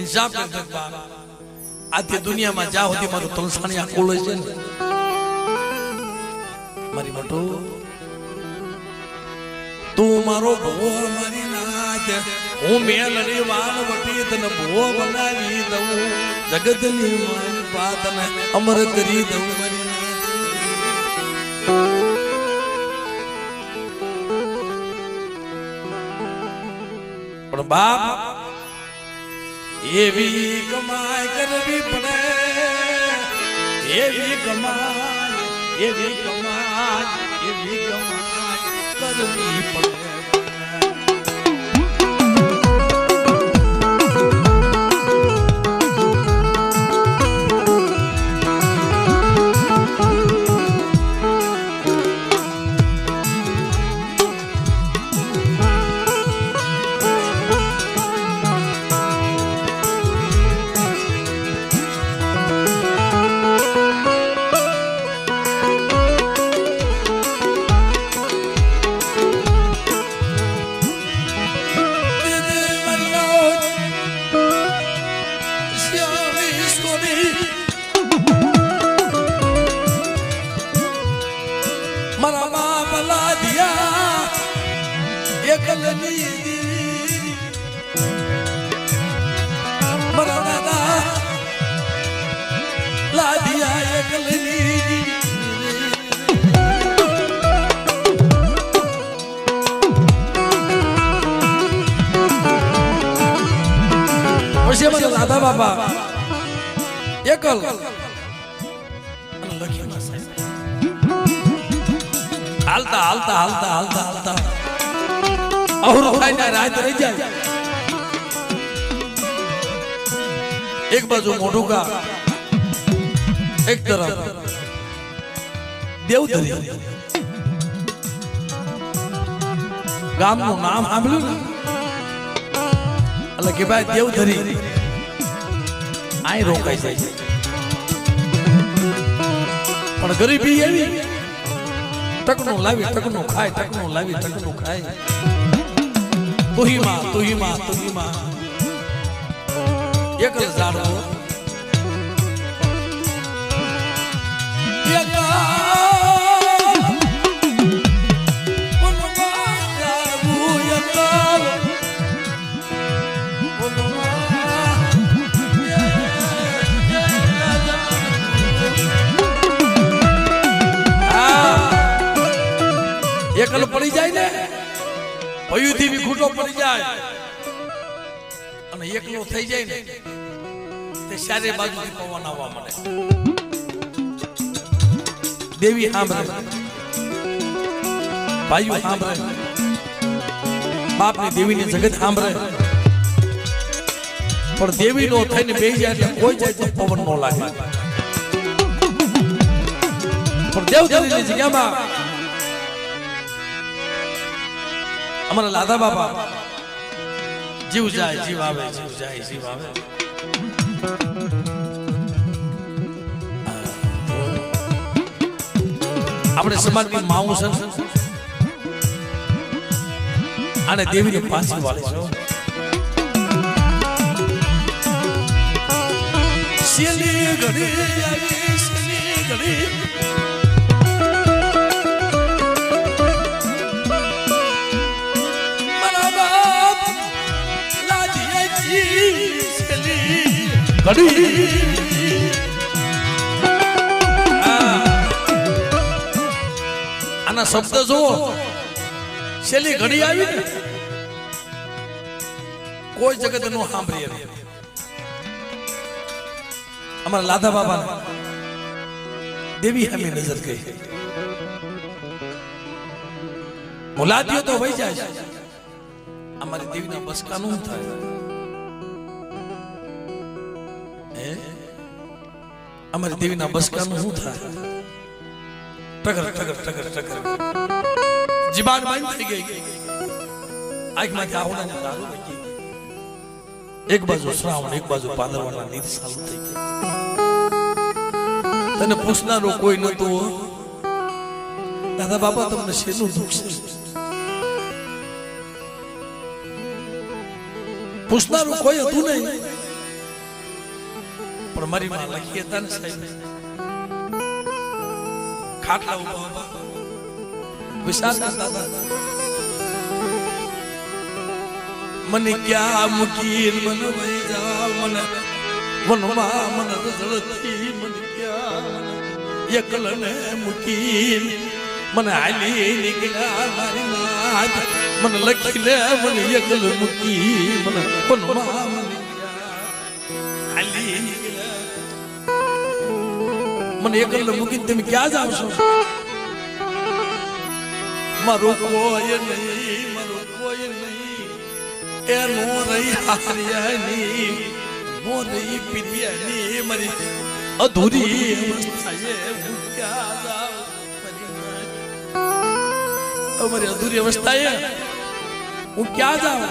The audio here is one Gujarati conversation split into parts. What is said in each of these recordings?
ઇન્સાફ કરતા બાપ આથી દુનિયામાં જ્યાં સુધી મારું તલસાણી આ કુલ છે ને, મારી મોટો, તું મારો ભવો મારી નાથ. હું મેલડી વાલ વટી તને ભવો બનાવી દઉં. જગતની માન પાતને અમર કરી દઉં. પણ બાપ એવી કમાઈ કરવી પડે. એવી કમાઈ એવી કમાઈ એવી કમાઈ કરવી પડે. પછી મને દાદા બાપા. એકલ. હાલતા હાલતા હાલતા હાલતા હાલતા. અવરો ખાઈને રાત રહી જાય. એક બાજુ મોઢું કા એક તરફ દેવધરી ગામનું નામ સાંભળ્યું ને? એટલે કે ભાઈ દેવધરી. આય રોકાઈ જાય. છે પણ ગરીબી એવી ટકનું લાવી ટકનું ખાય ટકનું લાવી ટકનું ખાય. તુહીમાં તુહીમાં તુહીમાં. એક ઝાડો એકલો થઈ જાય ને, તે ચારે બાજુથી પવન આવવા મળે દેવી સાંભળે. ભાઈઓ સાંભળે. બાપની દેવીની જગત સાંભળે. પણ દેવી નો થઈને બે જાય એટલે કોઈ તો પવન નો લાગે. પણ દેવદેવીની જગ્યામાં અમારા લાદા બાપા જીવ જાય, જીવ આવે, જીવ જાય, જીવ આવે. આપણે સમાજમાં માવું છે અને દેવીને પાછી વાળે છે સિલી ઘડી શેલી ઘડી ઘડી. આના શબ્દ જુઓ. છેલ્લી ઘડી આવી કોઈ જગતનું સાંભળીએ અમારા લાધા બાબા દેવી હમી નજર ગઈ મુલાદીઓ તો વહી જાય છે. અમારી દેવીના બસકાનું થાય. અમારી દેવીના બસકાનું શું થાય? ટગર ટગર ટગર ટગર. જીબાન બંધ થઈ ગઈ. આંખમાંથી આવડાને દારૂ. એક બાજુ શ્રાવણ એક બાજુ પાંદરવાના નીર ચાલુ થઈ ગઈ. તને પૂછનારો કોઈ નતો. દાદા બાપા તમને શેનું દુઃખ છે? પૂછનારું કોઈ હતું નહીં. પણ મારી માં લખી હતા ને સાહેબ. ખાટલા ઊભા ઊભા વિશાલ કરતા હતા મને ક્યાં મૂકી મન વહી જા મને. વનમાં મન રઝળતી મને ક્યાં એકલને મૂકી મને હાલી નીકળ્યા મારી નાથ મને લખીને મને એકલ મૂકી મને વનમાં મને એકલ મૂકીને તમે ક્યાં જાવ છો? મારું કોઈ નહીં, મારું કોઈ નહીં. એનો રહી હારિયાની નો રહી પિરિયાની મારી અધૂરી અમારી અધૂરી અવસ્થાએ હું ક્યાં જાઉં?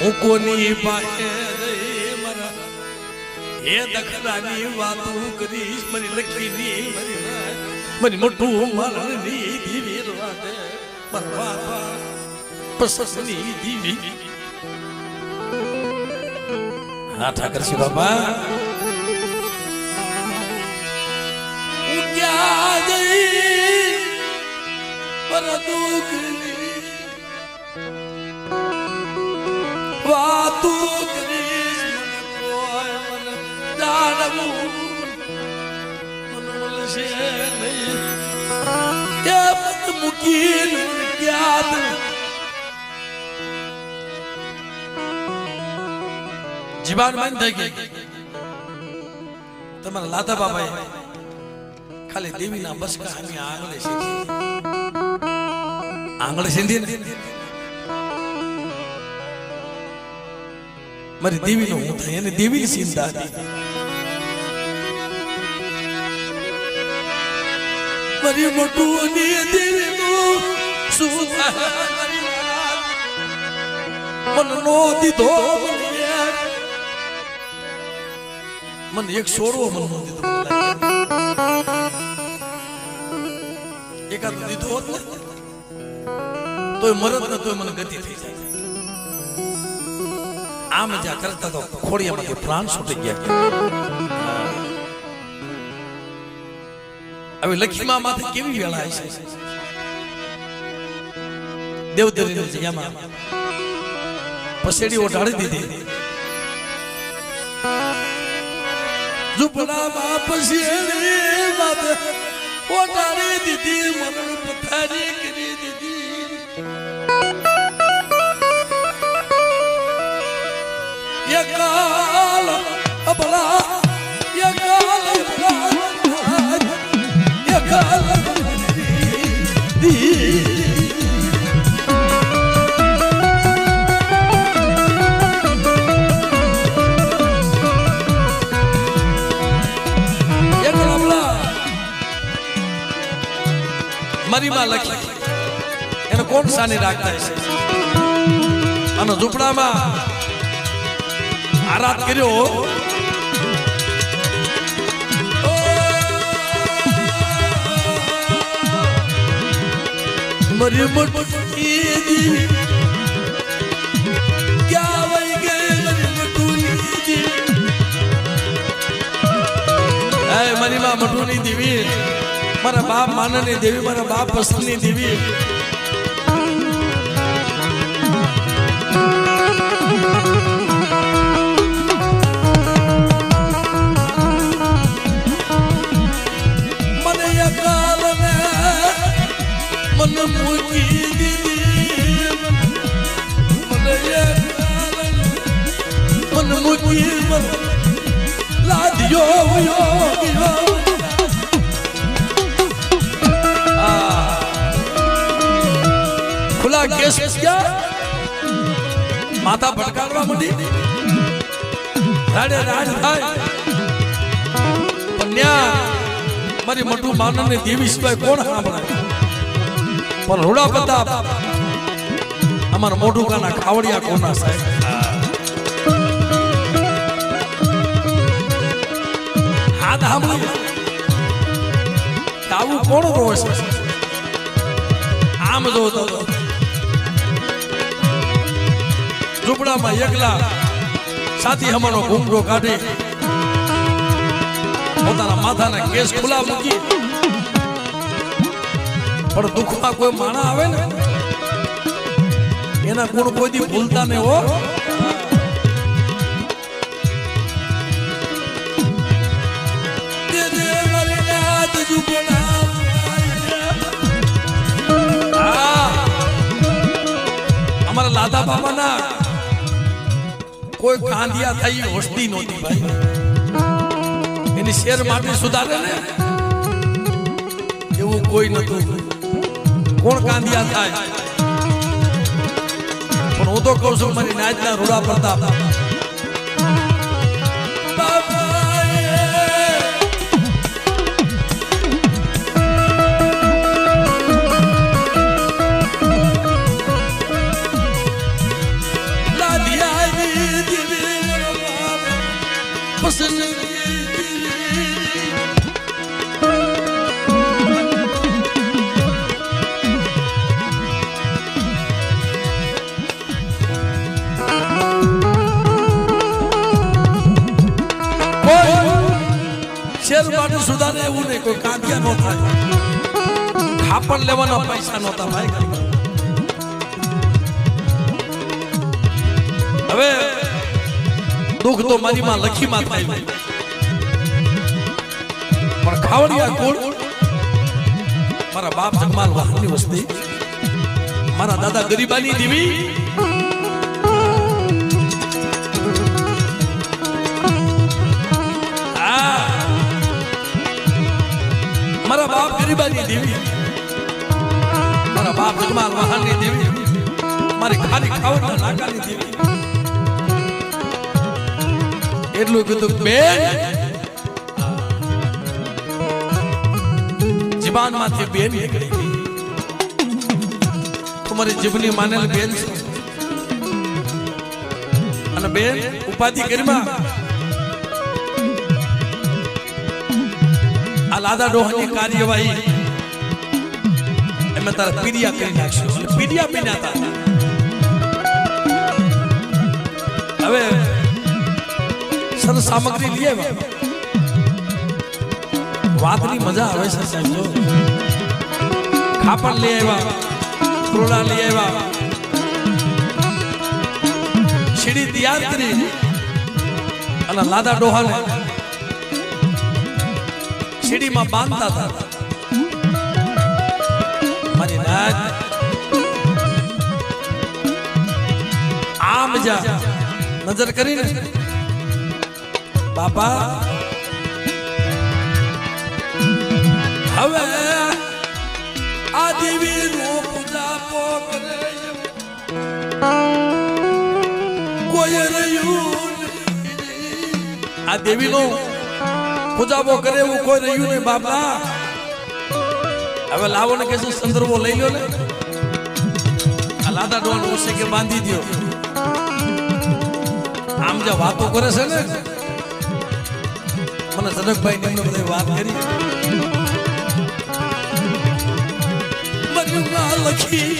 હું કોની પાસે રહી હે દખલાની વાતો કરીશ, મારી લખીની મારી મોટું મરણની દીવી રાતે. બાપા પસસની દીવી હા ઠાકરસિંહ બાબા હું જઈ, પર મૂકીને ક્યાં જીવાન બંધ થઈ ગઈ. તમારા લાતા બાબા ખાલી દેવીના બસકા હામી આંગળે સીધી. આંગળે સિંધી ને? મારી દેવીનો હું એને દેવીની ચિંતા હતી. મારી મોટું દેવીનું શું થાય મારી વાત? મનનો દીધો મને યાર. મને એક છોડવો મનનો દીધો મને લાગે. એકાદ દીધો હોત ને તોય મરત ને તોય મને ગતિ થઈ જાય આમ જ્યાં કરતા તો ખોડિયામાંથી પ્રાણ છૂટી ગયા હવે લક્ષ્મા માથે કેવી વેળા છે? દેવદરીની જગ્યામાં પસેડી ઓઢાડી દીધી. ઝૂંપડામાં પસેડી માથે ઓઢાડી દીધી. મરણ મારી માં લખી. એને કોણ સાની રાખતા છે અને ઝૂંપડામાં આરાધ કર્યો મરી મટકી દી ક્યાં દીવી મરી મટુની દી એ મારી માં મટુની દેવી. મારા બાપ માનની દેવી, મારા બાપ પસંદની દેવી. મને મૂકી દીધી. મને મૂકી લાદ્યો ગયો. ખુલ્લા કેસ માથા ભટકાડવા માંડી. રાડે રાડ થાય. પણ મારી મોટું માનન ને દેવી સિવાય કોણ સાંભળે? પણ રોડા પ્રતાપ, અમારા મોઢું કાના ખાવડિયા કોના સાહેબ? હાથ સાંભળી. કે આવું કોણ રોવે છે? આમ જો ઝૂંપડામાં એકલા સાથી હમણો ઘૂંઘરો કાઢી પોતાના માથાના કેસ ખુલા મૂકી પણ દુઃખમાં કોઈ માણા આવે ને, એના ગુણ કોઈ ભૂલતા ને હા. અમારા લાદા બાબાના કોઈ કાંધિયા થઈ હોસ્તી નહોતી ભાઈ. એની શેર માટે સુધારે ને? એવું કોઈ નતું કોણ કાંધિયા થાય? પણ હું તો કહું છું, મારી નાયતના રૂડા પ્રતાપ. સુધારે એવું કોઈ કાંધિયા નો થાય. ખાપણ લેવાના પૈસા નહોતા ભાઈ. હવે દુઃખ તો મારી માં લખી માં થાય. પણ ખાવડિયા કુળ મારા બાપ જગમાલ વાહની વસ્તી. મારા દાદા ગરીબાની દેવી. ગરીબાની દેવી. મારા બાપ જગમાલ વાહનની દેવી. મારી ખાલી ખાવડના નાકાની દેવી. એટલું કીધું બેન જીબાનમાંથી બેન નીકળી તમારી જીભની માનેલ બેન છે. અને બેન ઉપાધિ કરીમાં લાદા ડોહની કાર્યવાહી. એમાં તારા પીડિયા કરી નાખશું. પીડિયા પીડ્યા હતા હવે સર સામગ્રી લઈએ વાતની મજા આવે છે સાહેબ ખાપણ લઈ આવ્યા ક્રોડા લઈ આવ્યા. સીડી તૈયાર કરી. અને લાદા ડોહાને સીડીમાં બાંધતા હતા. મારી નાચ આમ જા નજર કરીને. બાપા. હવે આ દેવી રૂપ જાપો કરે. કોઈ રહ્યું આ દેવી નો કરે એવું કોઈ રહ્યું નહીં, બાપા. હવે લાવો ને કે શું સંદર્ભો લઈ લો ને. લાદા ડોન ઓછે કે બાંધી દો આમ જે વાતો કરે છે ને. મને જનકભાઈ ને બધી વાત કરી. લખી.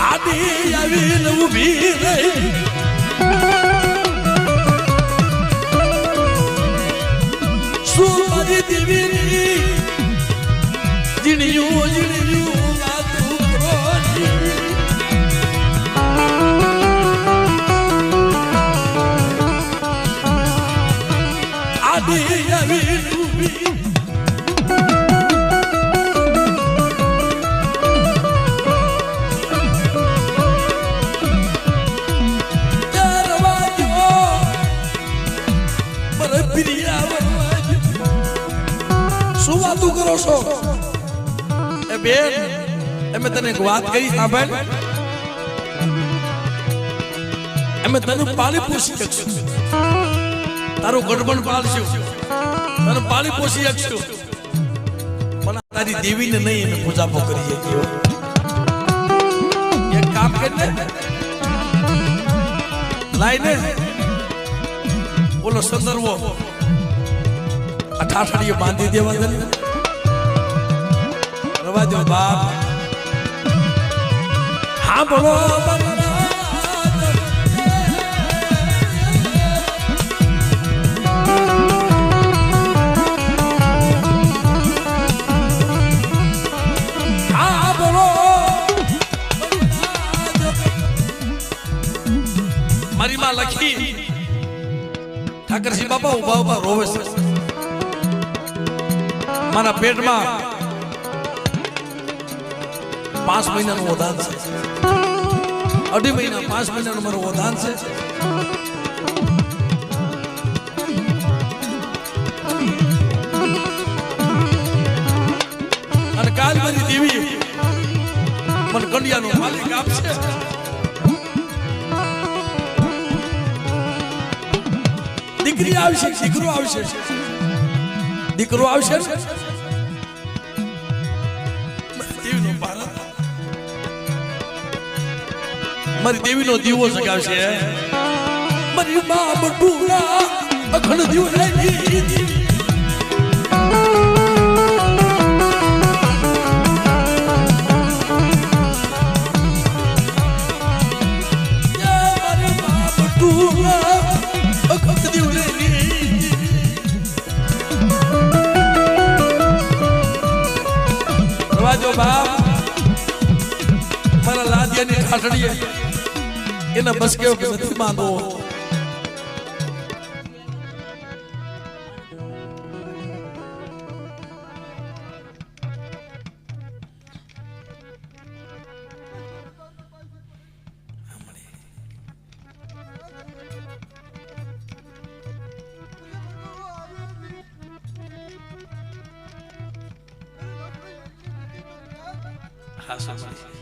આદિ આવીને ઊભી રહી. શું વાતું કરો છો એ બેન, એમે તને એક વાત કરી સાંભળ. અમે તને પાણી પોષી શકશું તારું ગડબડ પાળશું તને પાણી પોષી શકશું પણ તારી દેવીને નહીં એને પૂજાપો કરી શકીએ એક કામ કરીને લાઈને બોલો સંદર્ભો. અઠાઠડીએ બાંધી દેવા દે. રવા દો બાપ. સાંભળો બલરાજ. ઠાકરસિંહ બાપા, ઊભા ઊભા, રોવે છે. મારા પેટમાં પાંચ મહિનાનું વધાન છે. અઢી મહિના, પાંચ મહિનાનું મારું ઓધાન છે. અને કાલ મારી દેવી મને કંડિયાનો માલિક આપશે. દીકરી આવશે દીકરો આવશે. દીકરો આવશે? મારી દેવીનો નો દીવો સગાવશે મારી બાપ બટુરા અખંડ દીવો લઈ મારી લાદિયાની ઠાઠડીએ એને બસ કેવો કે નથી માંદો હા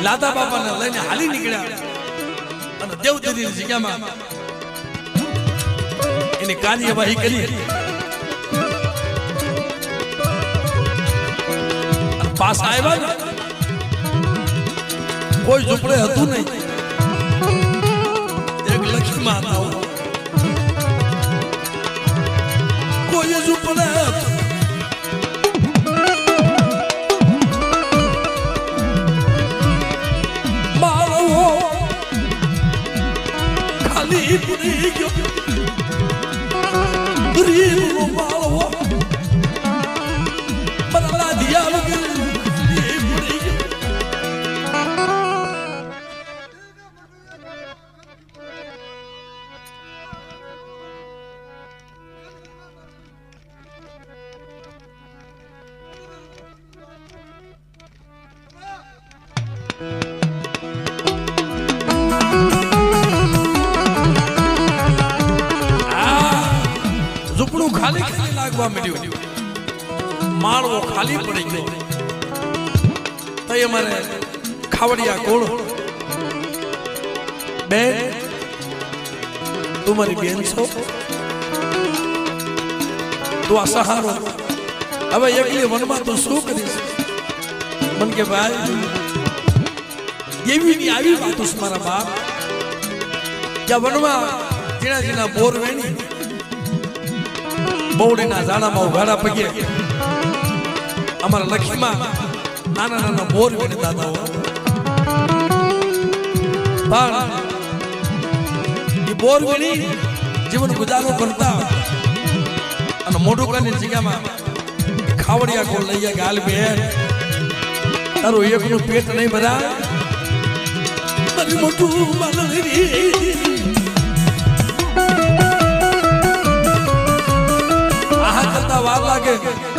સાંભળી લાદા બાપાને લઈને હાલી નીકળ્યા. અને દેવદરીની જગ્યામાં એની કાર્યવાહી કરી. અને આવ્યા ને કોઈ ઝૂંપડે હતું નહીં. એક લક્ષ્મીમાં માતા કોઈ ઝૂંપડે હતું ખાલી ખાલી મળ્યું. માળવો ખાલી પડી ગયો. તઈ અમારે ખાવડિયા કોળ બે તું મારી બેન છો? તું આ સહારો. હવે એકલી વનમાં તું શું કરીશ? મન કે ભાઈ દેવીની આવી વાતો મારા બાપ. જ્યાં વનમાં જીણા જીણા બોર વેણી બૌડીના ઝાડામાં ઉઘાડા પગે. અમારા લક્ષ્મીમાં નાના નાના બોર વડે દાદાઓ. પણ એ બોર વેણી જીવન ગુજારો કરતા. અને મોઢું કાની જગ્યામાં ખાવડિયા કોણ લઈ ગયા ગાલ બે તારું એકનું પેટ નહીં મારી મોટું વાર લાગે.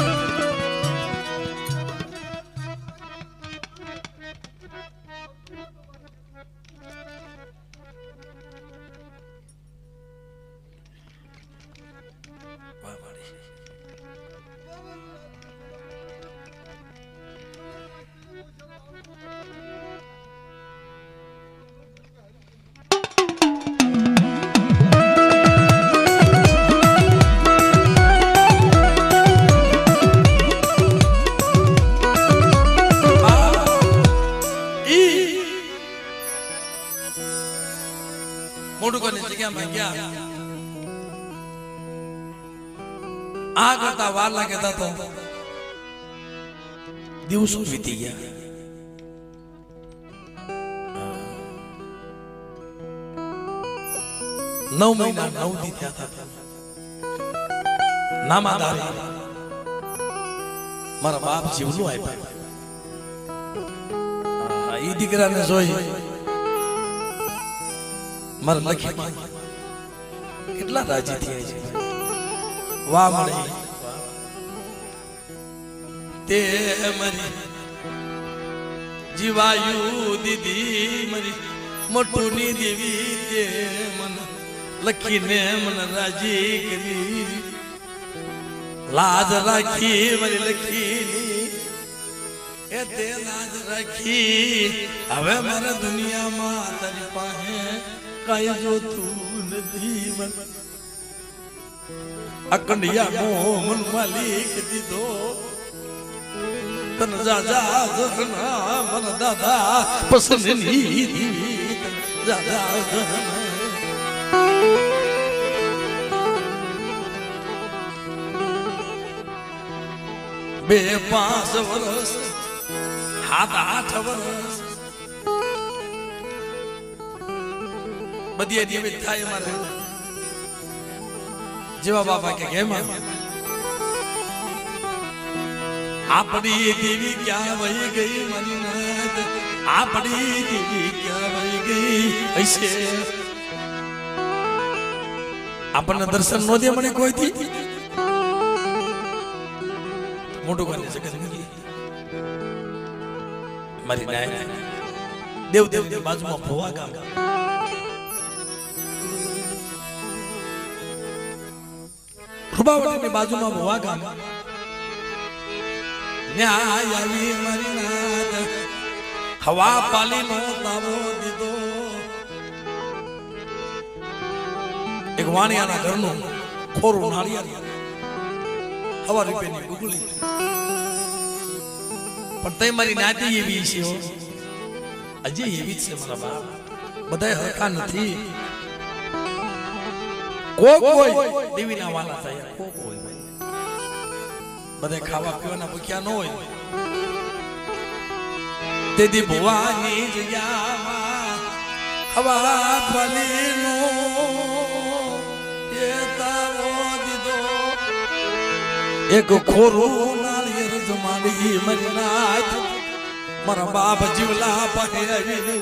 કે ગયા આ કરતા વાર લાગે તા દિવસો વીતી ગયા નવ મહિના નવ દી થયા હતા નામાદારી મારા બાપ જીવનું આપ્યા એ દીકરાને જોઈ મારા લખી કેટલા રાજી થયા છે? વાહ મળે તે મરી જીવાયુ દીદી મરી મોટુની દેવી તે મન લખીને મન રાજી કરી. લાજ રાખી મરી લખી એ તે લાજ રાખી. હવે મારા દુનિયામાં તારી પાસે કઈ જોતું મન અકંડિયા મોહન માલિક દીધો તન જાજા જા જહના મન દાદા પસંદની દીવી તન જા જા જહના. બે પાંચ વર્ષ હાથ આઠ વર્ષ બધી નિયમિત થાય મારે જેવા બાપા કે કેમ આપણી દેવી ક્યાં વહી ગઈ મારી આપણી દેવી ક્યાં વહી ગઈ? હશે. આપણને દર્શન નો દે મને કોઈ થી મોટું જગત મૂકી મારી નાય. દેવ દેવ બાજુમાં ભોવા ગામ. રૂબાવટીની બાજુમાં ભવા ગામ ન્યાય આવી મારી નાથ હવા પાલી નો તાવો દીધો. એક વાણિયાના ઘરનું ખોરું નાળિયેર. હવા રૂપિયાની ગુગળી પણ તે મારી નાતી એવી છે હજી એવી જ છે મારા બાપ. બધા હરખા નથી. કોક હોય દેવીના વાલા થાય. કોક હોય બધે ખાવા પીવાના ભૂખ્યા ન હોય. તેથી ભવાની જગ્યામાં હવા ફલીનો એ તારો દીધો. એક ખોરું નાળિયેર જમાડી મરી નાથ મારા બાપ જીવલા પહેરી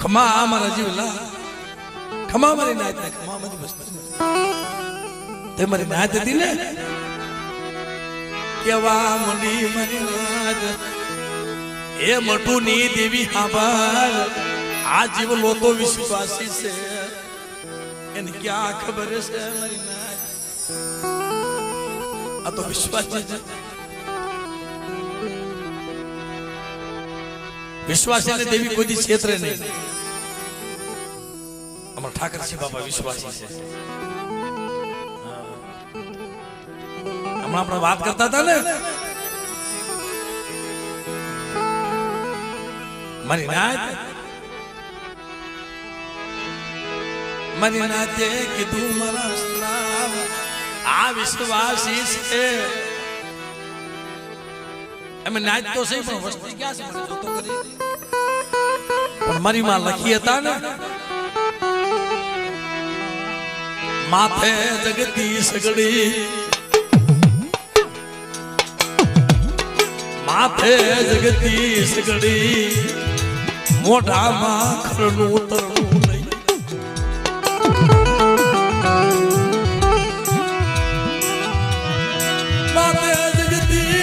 ખમા મારા જીવલા ખમા મારી નાથ ને ખમા મારી વસ્તુ તે મારી નાથ હતી ને કેવા મંડી મારી નાથ એ મટુની દેવી હાબાર આ જીવલો તો વિશ્વાસી છે એને ક્યાં ખબર છે મારી નાથ આ તો વિશ્વાસી છે વિશ્વાસી ને દેવી કોઈ દી ક્ષેત્રે નહીં અમારા ઠાકરસિંહ બાબા, વિશ્વાસી છે. હમણાં આપણે વાત કરતા હતા ને? મારી નાથ મારી નાથે કીધું મારા આ વિશ્વાસી છે. અમે નાચ તો સહી પણ વસ્તી ક્યાં છે? પણ મારી માં લખી હતા ને? માથે જગતી સગડી. માથે જગતી સગડી. મોઢામાં ખરનું તરણું લઈ માથે જગતી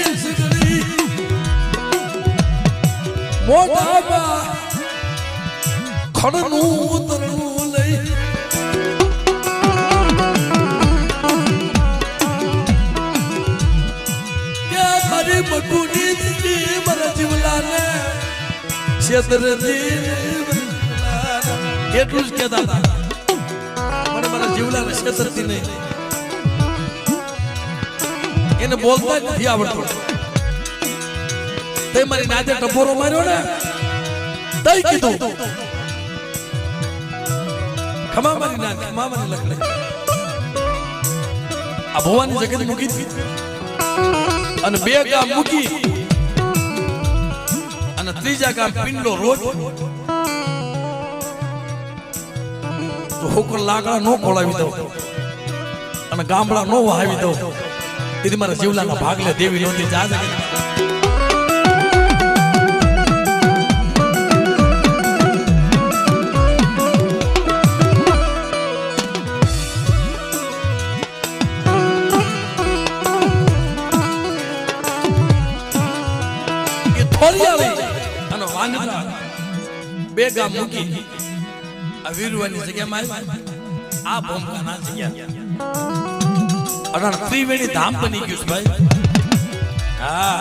એટલું જ કેતા હતા. મને મારા જીવલાને છેતરતી નહીં. એને બોલતા નથી આવડતો. તે મારી નાતે ટપોરો માર્યો ને તઈ કીધું. ખમા મારી ના ખમા મારી લખડે. આ ભવાની જગત મૂકી અને બે ગામ મૂકી અને ત્રીજા ગામ પિંડો રોજ તો હોકર લાકડા નો ખોળાવી દઉં અને ગામડા નો વહાવી દઉં. તેથી મારા જીવલાના ભાગલે દેવી નોંધી જા ગામ મૂકી વીરવાની જગ્યામાં આ ભૂમકાના જગ્યા. અઢાર ત્રિવેણી ધામ બની ગયું છે ભાઈ. હા.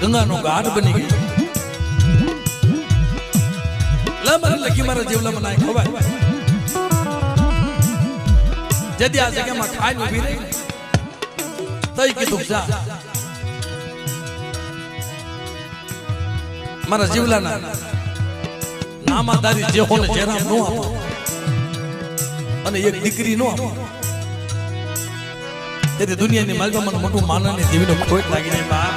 ગંગાનો ઘાટ બની ગયો. લા મારે લખી મારા જેવલા મને ખવાય. જદી આ જગ્યામાં ખાઈ ઊભી રહી તઈ કીધું જા. મારા જીવલાના. નામાદારી જે હોને જેરામ નો આપો. અને એક દીકરી નો આપો. તેથી દુનિયાની માલમાં મને મોટું માનવની દેવીનો ખોટ લાગી નહીં બા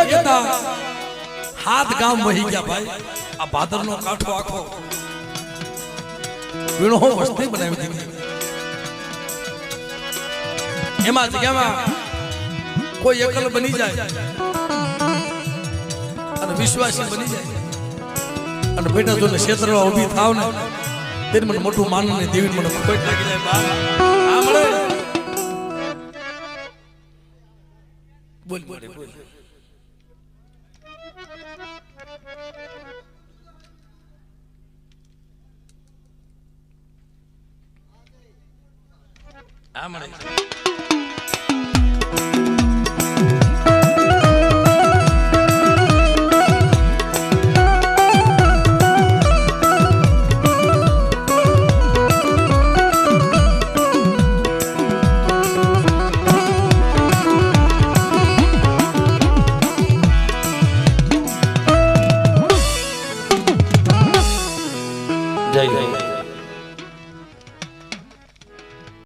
એક હાથ ગામ વહી ગયા ભાઈ. આ ભાદરનો કાઠો આખો. વીણો વસ્તી બનાવી દીધી. એમાં જગ્યામાં કોઈ એકલ બની જાય. અને વિશ્વાસી બની જાય. અને બેટા જો ક્ષેત્રમાં ઊભી થાવ ને, તેને મને મોટું માન ને દેવી મને ખોટ લાગી જાય આ બોલ બોલ બોલ. આ